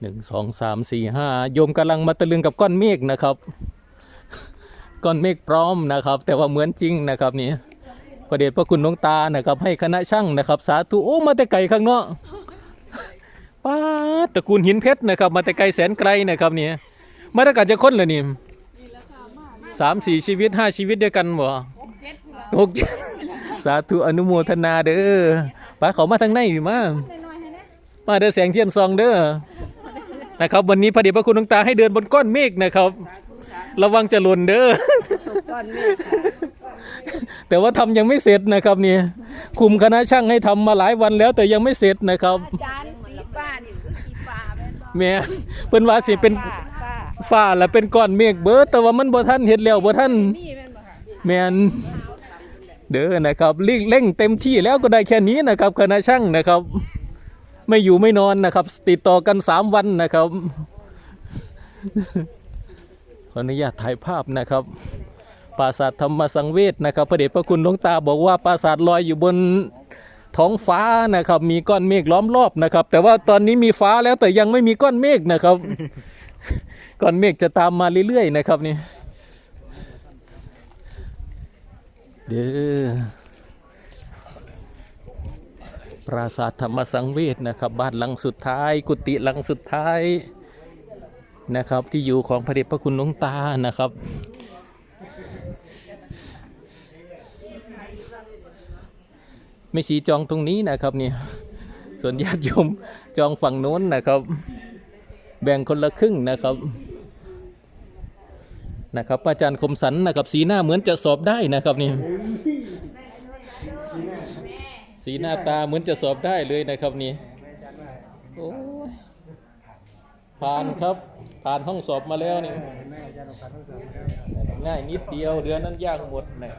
หนึ่งสองสามสี่ห้าโยมกำลังมาตะลึงกับก้อนเมฆนะครับ ก้อนเมฆพร้อมนะครับ แต่ว่าเหมือนจริงนะครับนี่ประเดชพระคุณหลวงตานะครับ ให้คณะช่างนะครับ สาธุโอ้มาแต่ไกลข้างนอกป้าตระกูลหินเพชรนะครับ มาแต่ไกลแสนไกลนะครับนี่มาตรการจะค้นเลยนี่สามสี่ชีวิตห้าชีวิตด้วยกันบ่หกสาธุอนุโมทนาเด้อป้าเขามาทางในพี่มามาเด้อแสงเทียนซองเด้อ นะครับ วันนี้พระเดชพระคุณหลวงตาให้เดินบนก้อนเมฆนะครับ ระวังจะหล่นเด้อก้อนเมฆค่ะแต่ว่าทำยังไม่เสร็จนะครับเนี่ยคุมคณะช่างให้ทำมาหลายวันแล้วแต่ยังไม่เสร็จนะครับจานสีฟ้านี่คือสีฟ้าแม่นบ่แม่เพิ่นว่าสิเป็นฟ้าฟ้าฟ้าและเป็นก้อนเมฆเบิดแต่ว่ามันบ่ทันเฮ็ดแล้วบ่ทันนี่แม่นบ่ค่ะแม่นเด้อนะครับเร่งเร่งเต็มที่แล้วก็ได้แค่นี้นะครับคณะช่างนะครับ ไม่อยู่ไม่นอนนะครับ ติดต่อกันสามวันนะครับ ขออนุญาตถ่ายภาพนะครับปราสาทธรรมสังเวชนะครับพระเดชพระคุณหลวงตาบอกว่าปราสาทลอยอยู่บนท้องฟ้านะครับ มีก้อนเมฆล้อมรอบนะครับ แต่ว่าตอนนี้มีฟ้าแล้วแต่ยังไม่มีก้อนเมฆนะครับ ก้อนเมฆจะตามมาเรื่อยๆนะครับนี่เด้อ ปราสาทธรรมสังเวชนะครับ บ้านหลังสุดท้าย กุฏิหลังสุดท้ายนะครับ ที่อยู่ของพระเดชพระคุณหลวงตานะครับ ไม่ชี้จองตรงนี้นะครับเนี่ยส่วนญาติโยมจองฝั่งโน้นนะครับ แบ่งคนละครึ่งนะครับนะครับอาจารย์คมสันนะครับ สีหน้าเหมือนจะสอบได้นะครับนี่ สีหน้าตาเหมือนจะสอบได้เลยนะครับนี่โอ้ยผ่านครับ ผ่านห้องสอบมาแล้วนี่ง่ายนิดเดียวเดือนนั้นยากหมดนะ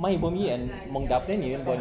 ไม่บ่มีอันมองดับได้หนีบน